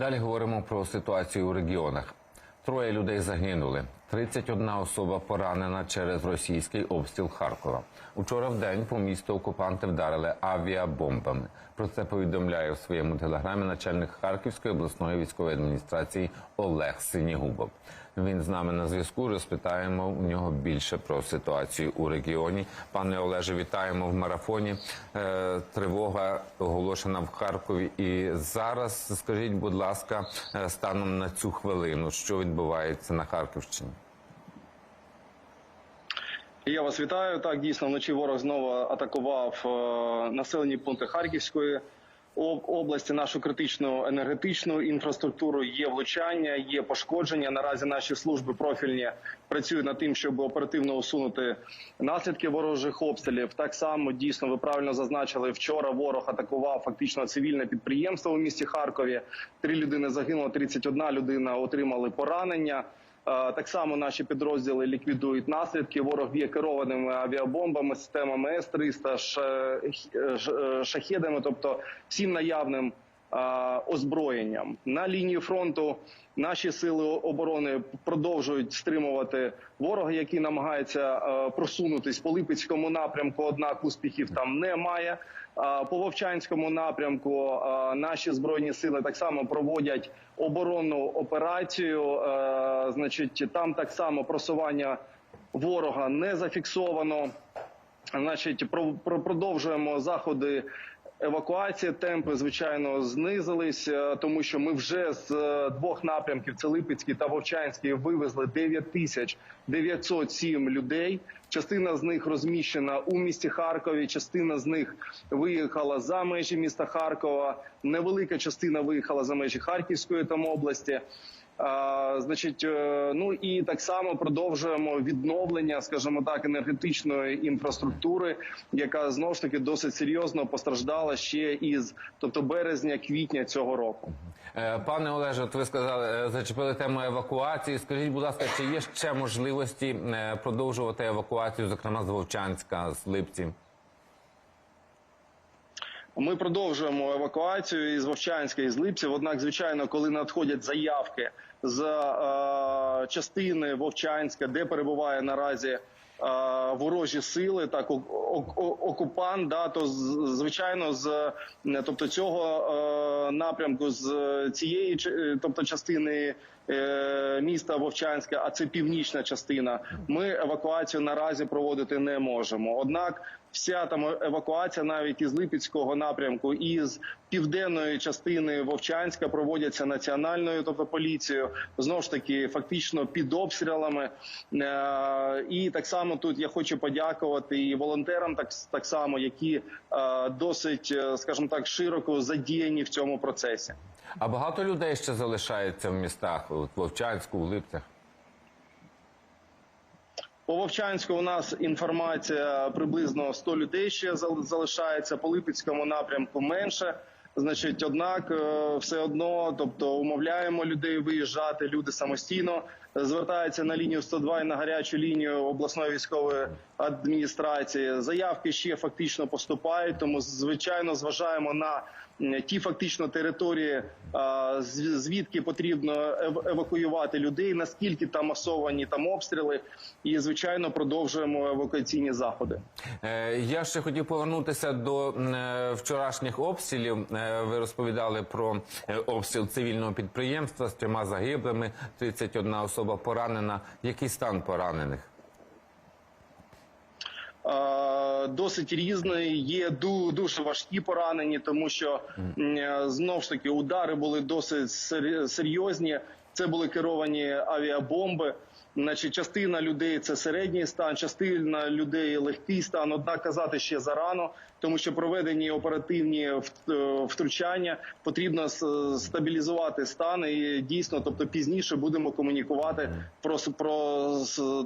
Далі говоримо про ситуацію у регіонах. Троє людей загинули. 31 особа поранена через російський обстріл Харкова. Учора в день по місту окупанти вдарили авіабомбами. Про це повідомляє в своєму телеграмі начальник Харківської обласної військової адміністрації Олег Синігубов. Він з нами на зв'язку. Розпитаємо у нього більше про ситуацію у регіоні. Пане Олеже, вітаємо в марафоні. Е, тривога оголошена в Харкові. І зараз скажіть, будь ласка, е, станом на цю хвилину, що відбувається на Харківщині? Я вас вітаю. Так, дійсно, вночі ворог знову атакував е, населені пункти Харківської області, нашу критичну енергетичну інфраструктуру. Є влучання, є пошкодження. Наразі наші служби профільні працюють над тим, щоб оперативно усунути наслідки ворожих обстрілів. Так само дійсно ви правильно зазначили. Вчора ворог атакував фактично цивільне підприємство у місті Харкові. Три людини загинуло, 31 людина отримали поранення. Е, Так само наші підрозділи ліквідують наслідки. Ворог б'є керованими авіабомбами, системами С-300, ш- ш- шахедами, тобто всім наявним е, озброєнням. На лінії фронту наші сили оборони продовжують стримувати ворога, який намагається е, просунутись по Липецькому напрямку. Однак успіхів там немає. А По Вовчанському напрямку е, наші збройні сили так само проводять оборонну операцію. Е, Значить, там так само просування ворога не зафіксовано. Значить, про, про- продовжуємо заходи евакуації. Темпи звичайно знизились, е, тому що ми вже з е, двох напрямків це Липецький та Вовчанський вивезли 9 тисяч 907 людей. Частина з них розміщена у місті Харкові. Частина з них виїхала за межі міста Харкова. Невелика частина виїхала за межі Харківської там області. Значить, е, ну і так само продовжуємо відновлення, скажімо так, енергетичної інфраструктури, яка знову ж таки досить серйозно постраждала ще із тобто березня, квітня цього року. Е, Пане Олеже, от ви сказали, е, зачепили тему евакуації. Скажіть, будь ласка, чи є ще можливості продовжувати евакуацію, зокрема з Вовчанська, з Липців? Ми продовжуємо евакуацію із Вовчанська і з Липців. Однак, звичайно, коли надходять заявки з е, частини Вовчанська, де перебуває наразі е, ворожі сили, так окупант, да, то звичайно з тобто цього е, напрямку з цієї е, тобто частини. е, Міста Вовчанська, а це північна частина. Ми евакуацію наразі проводити не можемо. Однак вся там евакуація, навіть із Липецького напрямку, і з південної частини Вовчанська проводяться національною, тобто поліцією, знову ж таки, фактично під обстрілами. Е, І так само тут я хочу подякувати і волонтерам, так так само, які е, досить, е, скажімо так, широко задіяні в цьому процесі. А багато людей ще залишається в містах, от Вовчанську, в Липцях. По Вовчанську у нас інформація приблизно 100 людей ще залишається. По Липецькому напрямку менше. Значить, однак е, все одно, тобто умовляємо людей виїжджати. Люди самостійно звертаються на лінію 102 і на гарячу лінію обласної військової адміністрації. Заявки ще фактично поступають, тому звичайно зважаємо на ті фактично території, звідки потрібно ев- евакуювати людей, наскільки там масовані там обстріли, і звичайно продовжуємо евакуаційні заходи. Е, Я ще хотів повернутися до е, вчорашніх обстрілів. Е, Ви розповідали про е, обстріл цивільного підприємства з трьома загиблими, 31 особа поранена. Який стан поранених? Е, Досить різний, є ду- дуже важкі поранені, тому що е, знов ж таки удари були досить серйозні. Це були керовані авіабомби. Значить, частина людей це середній стан, частина людей легкий стан. Однак казати ще зарано, тому що проведені оперативні е, втручання потрібно стабілізувати стан. І дійсно, тобто пізніше будемо комунікувати про про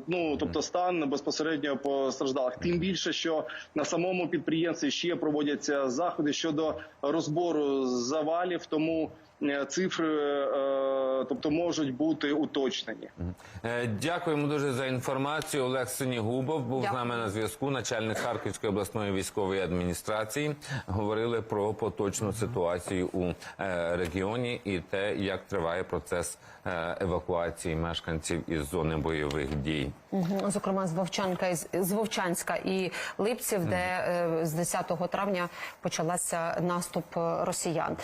ну тобто стан безпосередньо постраждалих. Тим більше, що на самому підприємстві ще проводяться заходи щодо розбору завалів, тому цифри е, тобто можуть бути уточнені. Е, Дякуємо дуже за інформацію. Олег Синігубов був Дякую. з нами на зв'язку. Начальник Харківської обласної військової адміністрації говорили про поточну ситуацію у е, регіоні і те, як триває процес е, евакуації мешканців із зони бойових дій. Зокрема, з Вовчанка із з Вовчанська і Липців, де е, з 10 травня почалася наступ е, росіян.